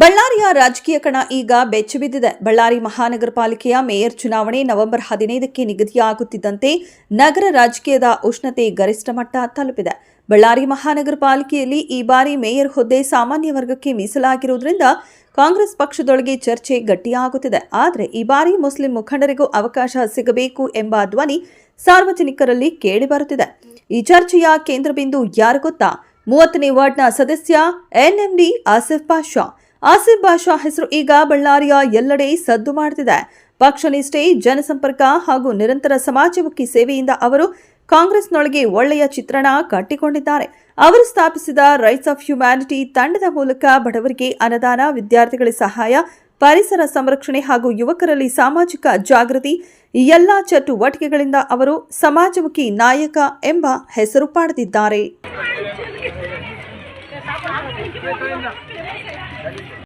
ಬಳ್ಳಾರಿಯ ರಾಜಕೀಯ ಕಣ ಈಗ ಬೆಚ್ಚಬಿದ್ದಿದೆ. ಬಳ್ಳಾರಿ ಮಹಾನಗರ ಪಾಲಿಕೆಯ ಮೇಯರ್ ಚುನಾವಣೆ ನವೆಂಬರ್ ಹದಿನೈದಕ್ಕೆ ನಿಗದಿಯಾಗುತ್ತಿದ್ದಂತೆ ನಗರ ರಾಜಕೀಯದ ಉಷ್ಣತೆ ಗರಿಷ್ಠ ಮಟ್ಟ ತಲುಪಿದೆ. ಬಳ್ಳಾರಿ ಮಹಾನಗರ ಪಾಲಿಕೆಯಲ್ಲಿ ಈ ಬಾರಿ ಮೇಯರ್ ಹುದ್ದೆ ಸಾಮಾನ್ಯ ವರ್ಗಕ್ಕೆ ಮೀಸಲಾಗಿರುವುದರಿಂದ ಕಾಂಗ್ರೆಸ್ ಪಕ್ಷದೊಳಗೆ ಚರ್ಚೆ ಗಟ್ಟಿಯಾಗುತ್ತಿದೆ. ಆದರೆ ಈ ಬಾರಿ ಮುಸ್ಲಿಂ ಮುಖಂಡರಿಗೂ ಅವಕಾಶ ಸಿಗಬೇಕು ಎಂಬ ಧ್ವನಿ ಸಾರ್ವಜನಿಕರಲ್ಲಿ ಕೇಳಿಬರುತ್ತಿದೆ ಈ ಚರ್ಚೆಯ ಕೇಂದ್ರ ಬಿಂದು ಯಾರು ಗೊತ್ತಾ? ಮೂವತ್ತನೇ ವಾರ್ಡ್ನ ಸದಸ್ಯ ಎನ್ಎಂಡಿ ಆಸಿಫ್ ಬಾಷಾ ಆಸಿಫ್ ಬಾಷಾ ಹೆಸರು ಈಗ ಬಳ್ಳಾರಿಯ ಎಲ್ಲೆಡೆ ಸದ್ದು ಮಾಡುತ್ತಿದೆ ಪಕ್ಷ ನಿಷ್ಠೆ ಜನಸಂಪರ್ಕ ಹಾಗೂ ನಿರಂತರ ಸಮಾಜಮುಖಿ ಸೇವೆಯಿಂದ ಅವರು ಕಾಂಗ್ರೆಸ್ನೊಳಗೆ ಒಳ್ಳೆಯ ಚಿತ್ರಣ ಕಟ್ಟಿಕೊಂಡಿದ್ದಾರೆ. ಅವರು ಸ್ಥಾಪಿಸಿದ ರೈಟ್ಸ್ ಆಫ್ ಹ್ಯುಮ್ಯಾನಿಟಿ ತಂಡದ ಮೂಲಕ ಬಡವರಿಗೆ ಅನುದಾನ, ವಿದ್ಯಾರ್ಥಿಗಳ ಸಹಾಯ, ಪರಿಸರ ಸಂರಕ್ಷಣೆ ಹಾಗೂ ಯುವಕರಲ್ಲಿ ಸಾಮಾಜಿಕ ಜಾಗೃತಿ, ಎಲ್ಲ ಚಟುವಟಿಕೆಗಳಿಂದ ಅವರು ಸಮಾಜಮುಖಿ ನಾಯಕ ಎಂಬ ಹೆಸರು ಪಡೆದಿದ್ದಾರೆ. 别게着?